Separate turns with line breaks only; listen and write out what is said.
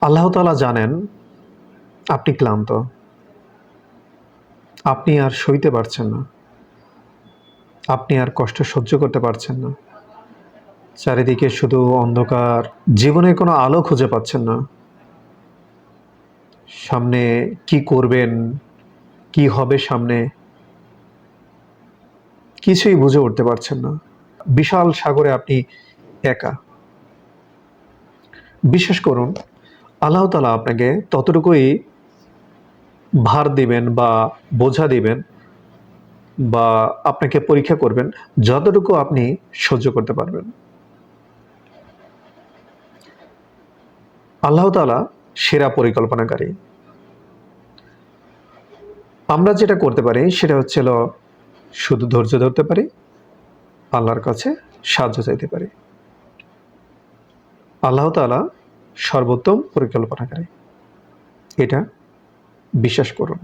আল্লাহ তালা জানেন আপনি ক্লান্ত। আপনি আর সইতে পারছেন না। আপনি আর কষ্ট সহ্য করতে পারছেন না। চারিদিকে শুধু অন্ধকার। জীবনে কোনো আলো খুঁজে পাচ্ছেন না। সামনে কি করবেন, কি হবে সামনে, কিছুই বুঝে উঠতে পারছেন না। বিশাল সাগরে আপনি একা। বিশেষ করুন আল্লাহ তালা আপনাকে ততটুকুই ভার দিবেন বা বোঝা দিবেন বা আপনাকে পরীক্ষা করবেন যতটুকু আপনি সহ্য করতে পারবেন। আল্লাহ তালা সেরা পরিকল্পনাকারী। আমরা যেটা করতে পারি সেটা হচ্ছিল শুধু ধৈর্য ধরতে পারি, আল্লাহর কাছে সাহায্য চাইতে পারি। আল্লাহ তালা সর্বোত্তম পরিকল্পনা করে এটা বিশ্বাস করুন।